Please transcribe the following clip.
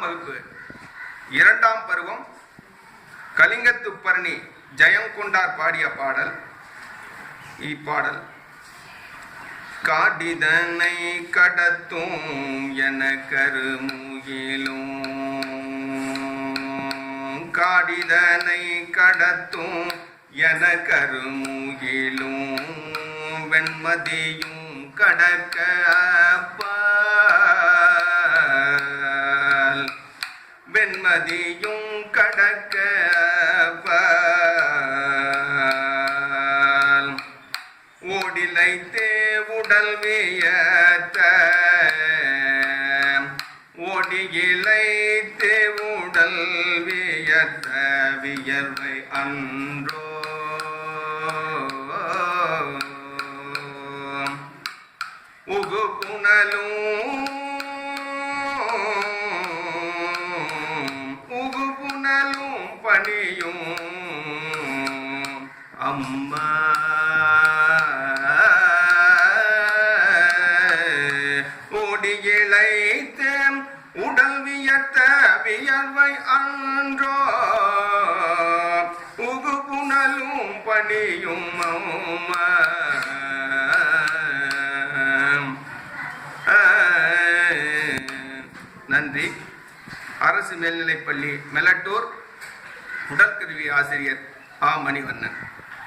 வகுப்பு இரண்டாம் பருவம் கலிங்கத்துப்பரணி ஜெயங்கொண்டார் பாடிய பாடல். இப்பாடல் காடிதனை கடத்தும் என கருமுகிலும். காடிதனை கடத்தும் என கருமுகிலும். வெண்மதியும் கடக்க வெண்மதியும் கடக்க ஓடிலைத்தே உடல் வியத்த. ஓடியிலைத்தே உடல் வியத்த வியர்வை அன்றோ. உகு புனலும் பணியும் அம்மா. ஓடி இழைத்தேம் உடல் வியத்த வியர்வை அன்றோ. உகு புனலும் பணியும் அம்மா. நன்றி. அரசு மேல்நிலைப்பள்ளி மெலட்டூர். உடற்கல்வி ஆசிரியர் ஆ மணிவண்ணன்.